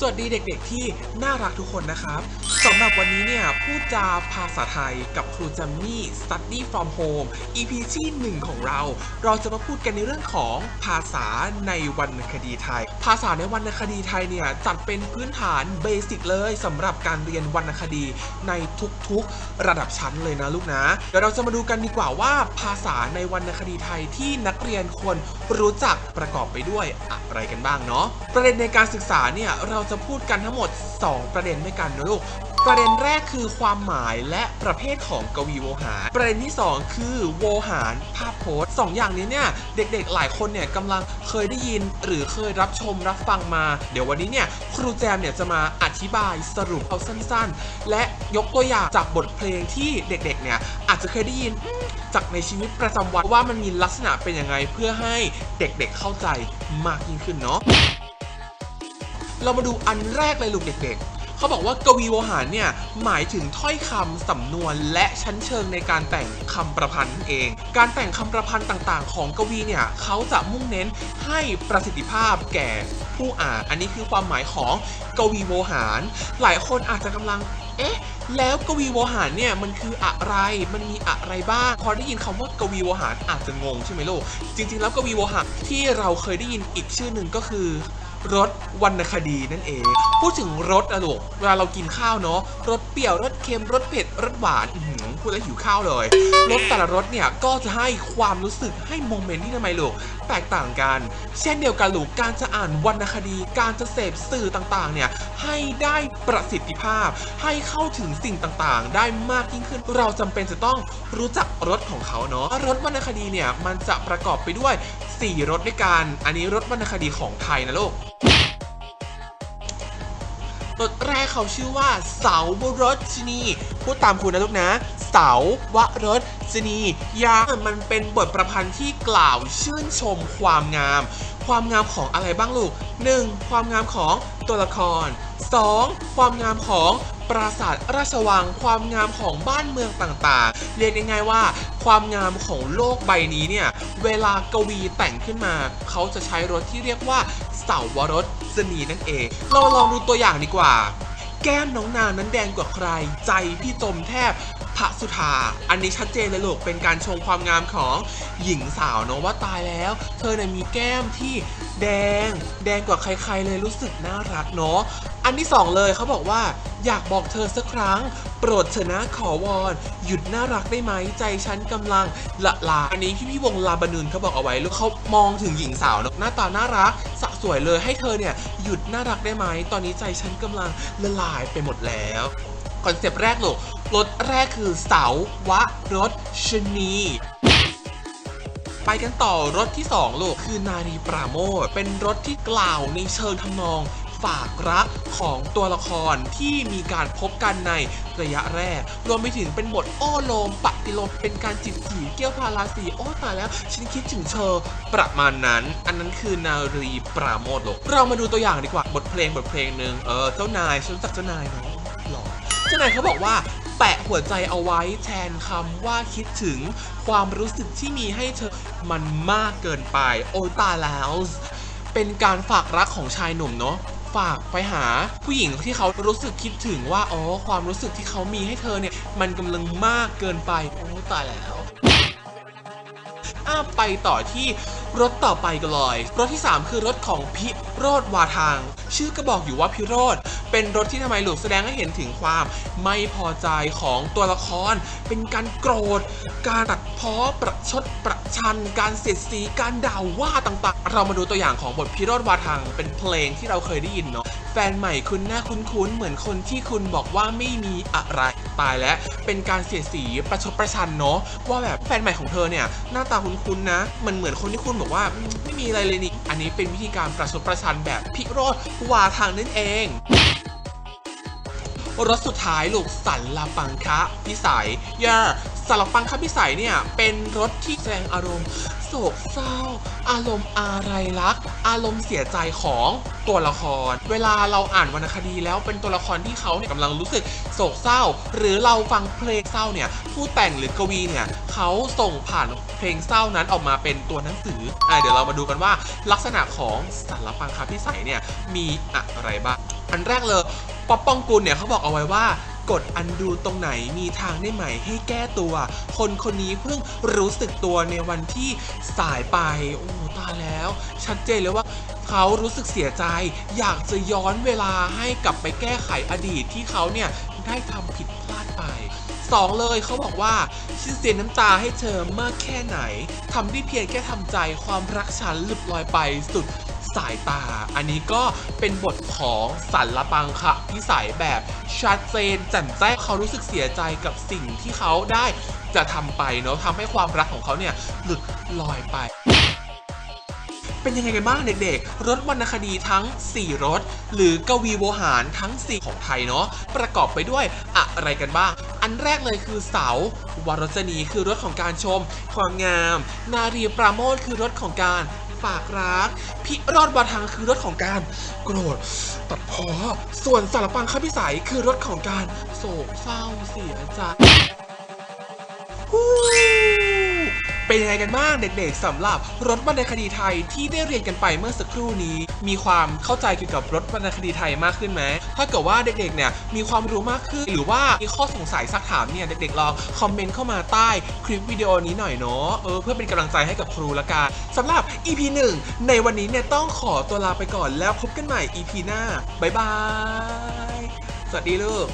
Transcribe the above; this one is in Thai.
สวัสดีเด็กๆที่น่ารักทุกคนนะครับ สำหรับวันนี้เนี่ยพูดจาภาษาไทยกับครูจัมมี่ Study from Home EP ที่ 1 ของเรา เราจะมาพูดกันในเรื่องของภาษาในวรรณคดีไทย ภาษาในวรรณคดีไทยเนี่ยจัดเป็นพื้นฐานเบสิกเลยสำหรับการเรียนวรรณคดีในทุกๆระดับชั้นเลยนะลูกนะ เดี๋ยวเราจะมาดูกันดีกว่าว่า ภาษาในวรรณคดีไทยที่นักเรียนควรรู้จักประกอบไปด้วยอะไรกันบ้างเนาะประเด็นในการศึกษาเนี่ยเราจะพูดกันทั้งหมด 2 ประเด็นด้วยกันนะลูก ประเด็นแรกคือความหมายและประเภทของกวีโวหาร ประเด็นที่ 2 คือโวหารภาพโพสต์สองอย่างนี้เนี่ยเด็กๆหลายคนเนี่ยกำลังเคยได้ยิน หรือเคยรับชมรับฟังมา เดี๋ยววันนี้เนี่ยครูแจมเนี่ยจะมาอธิบายสรุปเอาสั้นๆ และยกตัวอย่างจากบทเพลงที่เด็กๆเนี่ยอาจจะเคยได้ยินจากในชีวิตประจำวันว่ามันมีลักษณะเป็นยังไงเพื่อให้เด็กๆเข้าใจมากยิ่งขึ้นเนาะเรามาดูอันแรกเลยลูกเด็กๆ เขาบอกว่ากวีโวหารเนี่ยหมายถึงถ้อยคำสำนวนและชั้นเชิงในการแต่งคำประพันธ์นั่นเอง การแต่งคำประพันธ์ต่างๆ ของกวีเนี่ยเขาจะมุ่งเน้นให้ประสิทธิภาพแก่ผู้อ่าน อันนี้คือความหมายของกวีโวหาร หลายคนอาจจะกำลัง เอ๊ะ แล้วกวีโวหารเนี่ยมันคืออะไร มันมีอะไรบ้าง พอได้ยินคำว่ากวีโวหารอาจจะงงใช่ไหมลูก จริง ๆ แล้วกวีโวหารที่เราเคยได้ยินอีกชื่อหนึ่งก็คือ รสวรรณคดีนั่นเอง พูดถึงรสอะลูกเวลาเรากินข้าวเนาะรสเปรี้ยวรสเค็มรสเผ็ดรสหวานอื พูดแล้วหิวข้าวเลยรสแต่ละรสเนี่ยก็จะให้ความรู้สึกให้โมเมนต์ที่ทำไมลูกแตกต่างกัน เช่นเดียวกันลูกการจะอ่านวรรณคดี การจะเสพสื่อต่างๆเนี่ยให้ได้ประสิทธิภาพ ให้เข้าถึงสิ่งต่างๆ ได้มากยิ่งขึ้น เราจำเป็นจะต้องรู้จักรสของเขาเนาะรสวรรณคดีเนี่ยมันจะประกอบไปด้วย 4รสด้วยกัน อันนี้รสวรรณคดีของไทยนะลูกรถแรกเขาชื่อว่าเสาวรสนีพูดตามคุณนะลูกนะ เสาวรสนียามันเป็นบทประพันธ์ที่กล่าวชื่นชมความงาม ความงามของอะไรบ้างลูก 1. ความงามของตัวละคร 2. ความงามของปราสาทราชวัง ความงามของบ้านเมืองต่างๆ เรียกง่ายๆว่า ความงามของโลกใบนี้เนี่ย เวลากวีแต่งขึ้นมา เขาจะใช้รถที่เรียกว่าเสาวรสนีนั่นเอง เราลองดูตัวอย่างดีกว่า แก้มน้องนางนั้นแดงกว่าใคร ใจพี่จมแทบพระสุธา อันนี้ชัดเจนเลยลูกเป็นการชมความงามของหญิงสาวเนาะว่าตายแล้ว เธอเนี่ยมีแก้มที่ แดง แดงกว่าใครๆเลยรู้สึกน่ารักเนาะ อันที่สองเลยเขาบอกว่า อยากบอกเธอสักครั้ง โปรดเถอะนะขอวอน หยุดน่ารักได้ไหมใจฉันกำลังละลายอันนี้พี่พี่วงลาบานุนเขาบอกเอาไว้แล้วเขามองถึงหญิงสาวเนอะหน้าตาน่ารักสะสวยเลยให้เธอเนี่ยหยุดน่ารักได้ไหมตอนนี้ใจฉันกำลังละลายไปหมดแล้วคอนเซปต์แรกลูกรถแรกคือเสาวะรถชนี ไปกันต่อรถที่ 2 ลูก คือนารีปราโมทเป็นรถที่กล่าวในเชิงทำนองฝากรักของตัวละครที่มีการพบกันในระยะแรก รวมไปถึงเป็นบทโอ้โลมปฏิโลมเป็นการจิบจีเกี้ยวพาราสีโอ้ตายแล้วฉันคิดถึงเธอประมาณนั้น อันนั้นคือนารีปราโมทลกเรามาดูตัวอย่างดีกว่าบทเพลงบทเพลงหนึ่งเออเจ้านายฉันรู้จักเจ้านายเนาะหล่อเจ้านายเขาบอกว่า แปะหัวใจเอาไว้แทนคำว่าคิดถึงความรู้สึกที่มีให้เธอมันมากเกินไปโอตายแล้ว เป็นการฝากรักของชายหนุ่มเนาะฝากไปหาผู้หญิงที่เขารู้สึกคิดถึงว่าอ๋อความรู้สึกที่เขามีให้เธอเนี่ย มันกำลังมากเกินไปโอ้ตายแล้ว อะไปต่อที่รถต่อไปกันเลยรถที่ 3 คือรถของพิโรธวาทาง ชื่อก็บอกอยู่ว่าพิโรธเป็นรถที่ทำไมหลูกแสดงให้เห็นถึงความไม่พอใจของตัวละคร เป็นการโกรธ การตัดพ้อประชดประชัน การเสียดสีการด่าว่าต่างๆ เรามาดูตัวอย่างของบทพิโรธวาทางเป็นเพลงที่เราเคยได้ยินเนาะ แฟนใหม่คุณหน้าคุ้นๆ เหมือนคนที่คุณบอกว่าไม่มีอะไรตายแล้ว เป็นการเสียดสีประชดประชันเนาะว่าแบบแฟนใหม่ของเธอเนี่ยหน้าตาคุ้นๆนะมันเหมือนคนที่คุณบอกว่าไม่มีอะไรเลยนี่อันนี้เป็นวิธีการประชดประชันแบบพิโรธวาทางนั่นเองรถสุดท้ายลูกสันลาปังคะพิสัยย่าสันลาปังคะพิสัยเนี่ยเป็นรถที่แสดงอารมณ์โศกเศร้า อารมณ์อะไรรัก อารมณ์เสียใจของตัวละคร เวลาเราอ่านวรรณคดีแล้วเป็นตัวละครที่เขาเนี่ยกำลังรู้สึกโศกเศร้า หรือเราฟังเพลงเศร้าเนี่ยผู้แต่งหรือกวีเนี่ยเขาส่งผ่านเพลงเศร้านั้นออกมาเป็นตัวหนังสืออะเดี๋ยวเรามาดูกันว่าลักษณะของสารพังคพิสัยเนี่ยมีอะไรบ้างอันแรกเลยป๊อปปองกุลเนี่ยเขาบอกเอาไว้ว่า กดอันดูตรงไหนมีทางได้ไหมให้แก้ตัว คนคนนี้เพิ่งรู้สึกตัวในวันที่สายไป โอ้ตายแล้ว ชัดเจนเลยว่าเขารู้สึกเสียใจ อยากจะย้อนเวลาให้กลับไปแก้ไขอดีตที่เขาเนี่ยได้ทำผิดพลาดไปสองเลยเขาบอกว่าฉันเสียน้ำตาให้เธอมากแค่ไหนทำได้เพียงแค่ทำใจความรักฉันหลุดลอยไปสุด สายตา อันนี้ก็เป็นบทของสันละปังค่ะพิสัยแบบชัดเจนแจ่มแจ้งเขารู้สึกเสียใจกับสิ่งที่เขาได้จะทำไปเนาะทำให้ความรักของเขาเนี่ยหลุดลอยไปเป็นยังไงกันบ้างเด็กๆ รถวรรณคดีทั้ง 4 รถ หรือกวีโวหารทั้ง 4 ของไทยเนาะ ประกอบไปด้วยอะไรกันบ้าง อันแรกเลยคือเสาวรจนีคือรถของการชม ความงาม นารีปราโมทคือรถของการ ฝากรักพิรอดบาทางคือรถของการโกรธตัดพ้อส่วนสารปังคพิสัยคือรถของการโศกเศร้าเสียใจ เป็นยังไงกันบ้างเด็กๆสำหรับรถวรรณคดีไทยที่ได้เรียนกันไปเมื่อสักครู่นี้ มีความเข้าใจเกี่ยวกับรถวรรณคดีไทยมากขึ้นไหมถ้าเกิดว่าเด็กๆเนี่ยมีความรู้มากขึ้น หรือว่ามีข้อสงสัยสักถามเนี่ยเด็กๆลองคอมเมนต์เข้ามาใต้คลิปวิดีโอนี้หน่อยเนาะเออเพื่อเป็นกำลังใจให้กับครูละกันสำหรับ EP 1 ในวันนี้เนี่ยต้องขอตัวลาไปก่อนแล้วพบกันใหม่ EP หน้าบ๊ายบายสวัสดีลูก